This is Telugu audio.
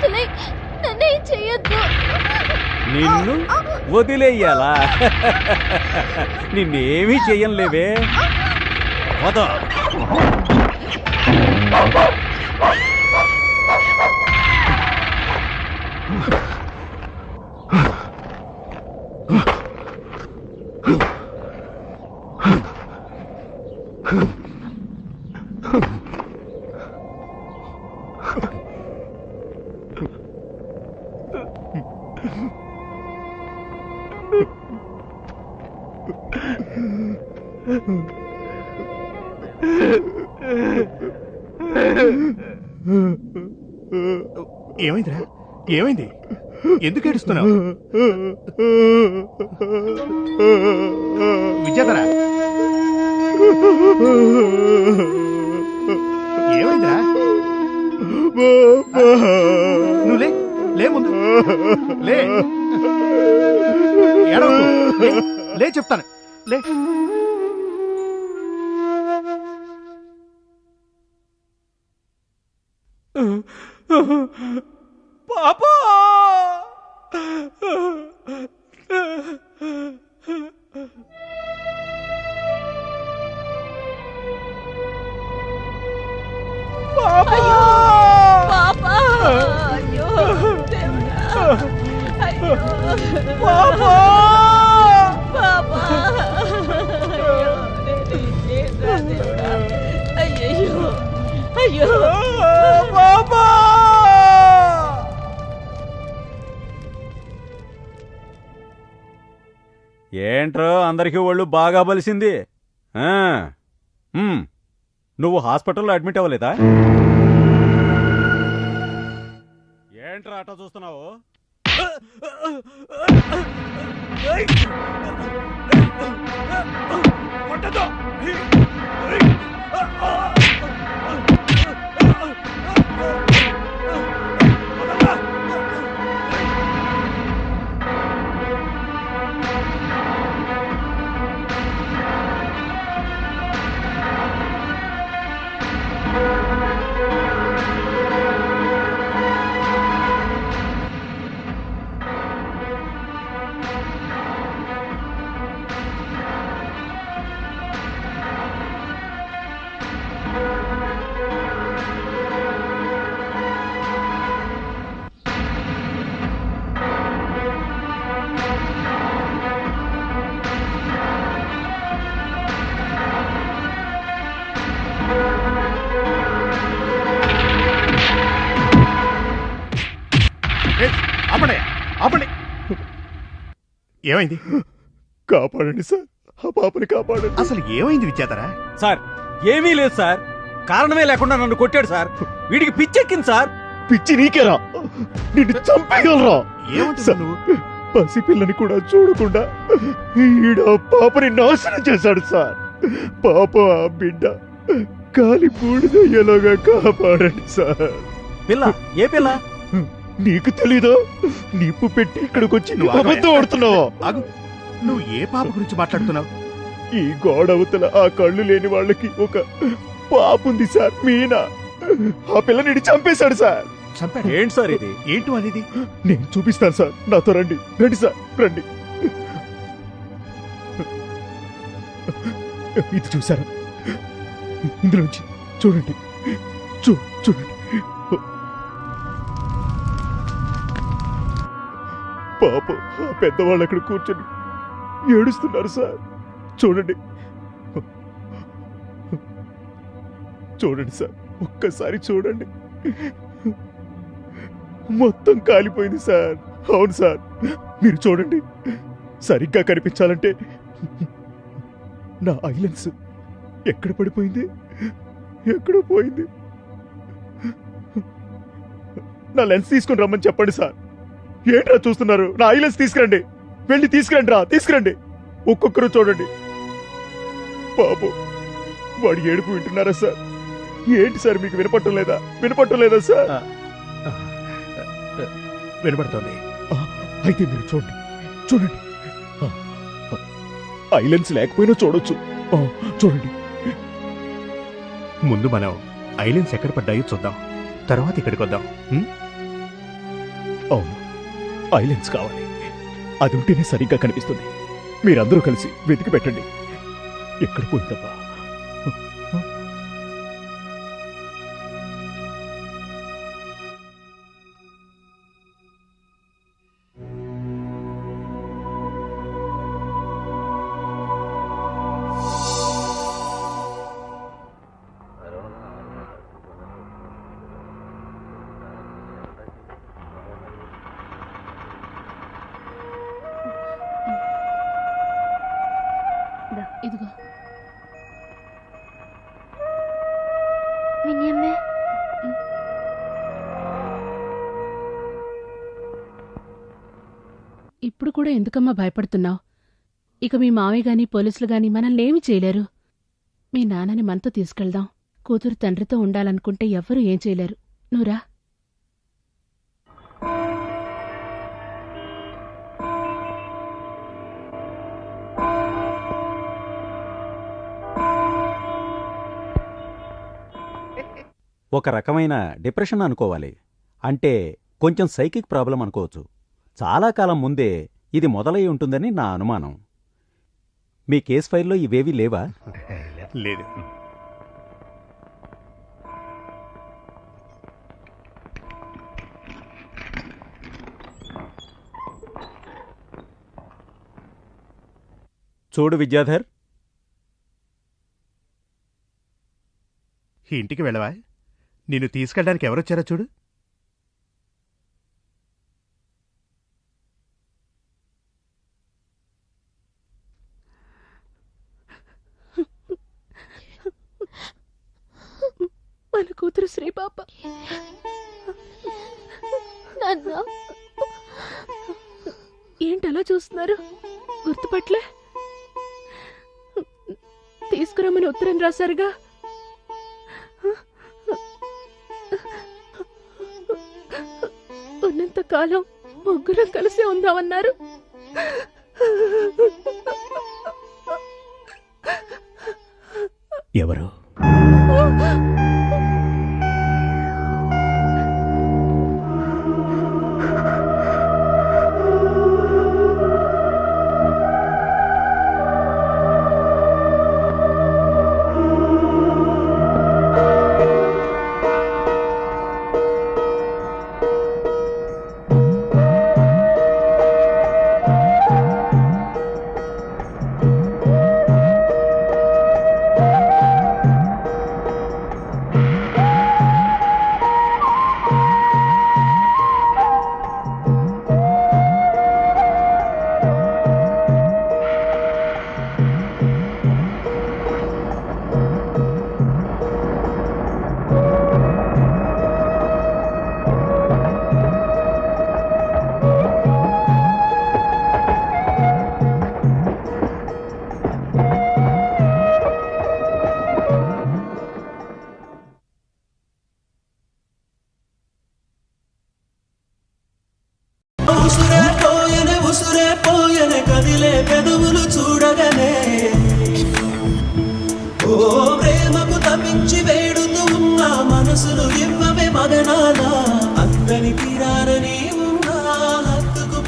వదిలే. నన్నేం చేయొద్దు. నిన్ను వదిలేయాలా నిన్నేమీ my God. ఏమైందిరా? ఏమైంది? ఎందుకు ఏడుస్తున్నావు? విద్యాధరా ఏమైందిరా? నువ్వు లే ముందు. లే. ఏడవకు. లే. లే చెప్తాను. లే. పాపా! పాపా! అయ్యో! దేవుడా! అయ్యో! పాపా పాపా! అయ్యో ఏంట్రో అందరికీ ఒళ్ళు బాగా బలిసింది నువ్వు హాస్పిటల్లో అడ్మిట్ అవ్వలేదా ఏంట్రా అట్ట చూస్తున్నావు ఏయ్, ఆపండి. ఆపండి. ఏమైంది? కాపాడండి సార్. ఆ పాపని కాపాడండి. అసలు ఏమైంది విద్యాధరా? సార్ ఏమీ లేదు సార్. కారణమే లేకుండా నన్ను కొట్టాడు సార్. వీడికి పిచ్చెక్కింది సార్. పిచ్చి నీకేరా? నిన్ను చంపేయగలరా? ఏమంటున్నావు నువ్వు? పసిపిల్లని కూడా చూడకుండా ఈడ ఆ పాపని నాశనం చేశాడు సార్. పాప ఆ బిడ్డ కాలి బూడిదయ్యేలాగా కాపాడండి సార్. పిల్ల ఏ పిల్ల? నీకు తెలీదా? నిప్పు పెట్టి ఇక్కడికి వచ్చి నువ్వు ఆగవయ్యా. అబద్ధం ఆడుతున్నావా? ఆగు. నువ్వు ఏ పాప గురించి మాట్లాడుతున్నావు? ఈ గోడవతల ఆ కళ్ళు లేని వాళ్ళకి ఒక పాపుంది సార్ మీనా. ఆ పిల్లని చంపేశాడు సార్. చంపాడు? ఏంటి సార్ ఇది? ఏంటో అనేది నేను చూపిస్తాను సార్. నాతో రండి. రండి సార్. రండి. ఇది చూసారా ఇందులోంచి చూడండి. చూ చూడండి. పాప. పెద్దవాళ్ళు అక్కడ కూర్చొని ఏడుస్తున్నారు సార్. చూడండి. చూడండి సార్. ఒక్కసారి చూడండి. మొత్తం కాలిపోయింది సార్. అవును సార్. మీరు చూడండి. సరిగ్గా కనిపించాలంటే నా ఐలెన్స్ ఎక్కడ పడిపోయింది? ఎక్కడ పోయింది. నా లెన్స్ తీసుకుని రమ్మని చెప్పండి సార్. ఏంట్రా చూస్తున్నారు? నా ఐలెన్స్ తీసుకురండి. వెళ్ళి తీసుకురండి రా తీసుకురండి. ఒక్కొక్కరు చూడండి. బాబు వాడి ఏడుపు వింటున్నారా సార్? ఏంటి సార్ మీకు వినపట్టం లేదా? వినపట్టం లేదా సార్? వినపడుతోంది. అయితే మీరు చూడండి చూడండి. ఐలెన్స్ లేకపోయినా చూడొచ్చు. చూడండి. ముందు మనం ఐలెన్స్ ఎక్కడ పడ్డాయో చూద్దాం. తర్వాత ఇక్కడికి వద్దాం? అవును. ఐలెన్స్ కావాలి. అది ఉంటేనే సరిగ్గా కనిపిస్తుంది. మీరందరూ కలిసి వెతికి పెట్టండి. ఎక్కడ పోయిందబ్బా? కూడా ఎందుకమ్మా భయపడుతున్నావు? ఇక మీ మావయ్య గాని పోలీసులు గాని మనల్ని చేయలేరు. మీ నాన్నని మనతో తీసుకెళ్దాం. కూతురు తండ్రితో ఉండాలనుకుంటే ఎవ్వరూ ఏం చేయలేరు. నువ్వురా ఒక రకమైన డిప్రెషన్ అనుకోవాలి. అంటే కొంచెం సైకిక్ ప్రాబ్లం అనుకోవచ్చు. చాలా కాలం ముందే ఇది మొదలై ఉంటుందని నా అనుమానం. మీ కేస్ ఫైల్లో ఇవేవీ లేవా? లేదు. చూడు విద్యాధర్. ఈ ఇంటికి వెళ్ళవా? నిన్ను తీసుకెళ్ళడానికి ఎవరొచ్చారో చూడు. మన కూతురు శ్రీపాప నాన్న. ఏంటలా చూస్తున్నారు? గుర్తుపట్లే? తీసుకురమ్మని ఉత్తరం రాశారుగా? ఉన్నంత కాలం ముగ్గురం కలిసి ఉందామన్నారు. ఎవరు? ఉసురే పోయనే ఉసురే పోయనే కదిలే పెదవులు చూడగనే. ఓ ప్రేమకు తప్పించి వేడుతూ ఉన్న మనసులు ఇవ్వవే మగనాలా